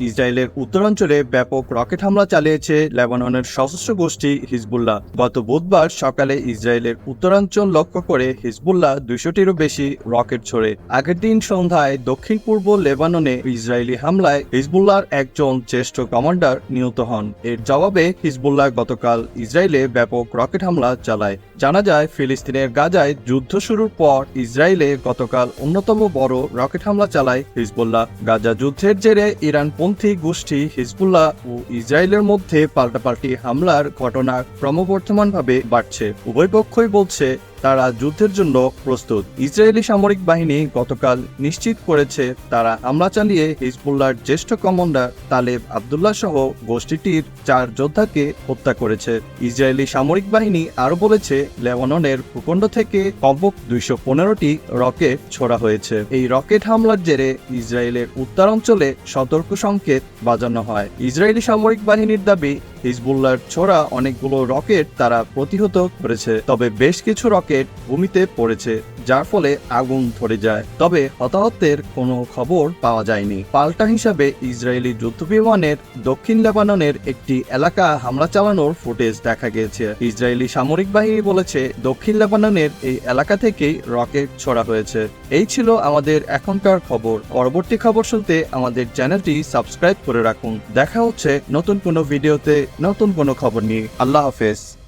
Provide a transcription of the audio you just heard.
ইসরায়েলের উত্তরাঞ্চলে ব্যাপক রকেট হামলা চালিয়েছে লেবাননের সশস্ত্র গোষ্ঠী হিজবুল্লাহ। গত বুধবার সকালে ইসরায়েলের উত্তরাঞ্চল লক্ষ্য করে হিজবুল্লাহ দুইশোটিরও বেশি রকেট ছোড়ে। আগের দিন সন্ধ্যায় দক্ষিণ পূর্ব লেবাননে ইসরায়েলি হামলায় হিজবুল্লাহর একজন জ্যেষ্ঠ কমান্ডার নিহত হন। এর জবাবে হিজবুল্লাহ গতকাল ইসরায়েলে ব্যাপক রকেট হামলা চালায়। জানা যায়, ফিলিস্তিনের গাজায় যুদ্ধ শুরুর পর ইসরায়েলে গতকাল অন্যতম বড় রকেট হামলা চালায় হিজবুল্লাহ। গাজা যুদ্ধের জেরে ইরানপন্থী গোষ্ঠী হিজবুল্লাহ ও ইসরায়েলের মধ্যে পাল্টাপাল্টি হামলার ঘটনা ক্রমবর্ধমানভাবে বাড়ছে। উভয় পক্ষই বলছে তারা যুদ্ধের জন্য প্রস্তুত। ইসরায়েলি সামরিক বাহিনী গতকাল নিশ্চিত করেছে তারা হামলা চালিয়ে হিজবুল্লাহর জ্যেষ্ঠ কমান্ডার তালেব আবদুল্লাহ সহ গোষ্ঠীটির চার যোদ্ধাকে হত্যা করেছে। ইসরায়েলি সামরিক বাহিনী আরও বলেছে, লেবাননের ভূখণ্ড থেকে কমপক দুইশো পনেরোটি রকেট ছোড়া হয়েছে। এই রকেট হামলার জেরে ইসরায়েলের উত্তরাঞ্চলে সতর্ক সংকেত বাজানো হয়। ইসরায়েলি সামরিক বাহিনীর দাবি হিজবুল্লাহর ছোড়া অনেকগুলো রকেট তারা প্রতিহত করেছে তবে বেশ কিছু রকেট ভূমিতে পড়েছে। যার ফলে আগুন ধরে যায়। তবে হতাহতের কোনো খবর পাওয়া যায়নি। পাল্টা হিসাবে ইসরায়েলি যুদ্ধবিমানের দক্ষিণ লেবাননের একটি এলাকা হামলা চালানোর ফুটেজ দেখা গিয়েছে। ইসরায়েলি সামরিক বাহিনী বলেছে, দক্ষিণ লেবাননের এই এলাকা থেকেই রকেট ছড়া হয়েছে। এই ছিল আমাদের এখনকার খবর। পরবর্তী খবর শুনতে আমাদের চ্যানেলটি সাবস্ক্রাইব করে রাখুন। দেখা হচ্ছে নতুন কোনো ভিডিওতে নতুন কোনো খবর নিয়ে। আল্লাহ হাফেজ।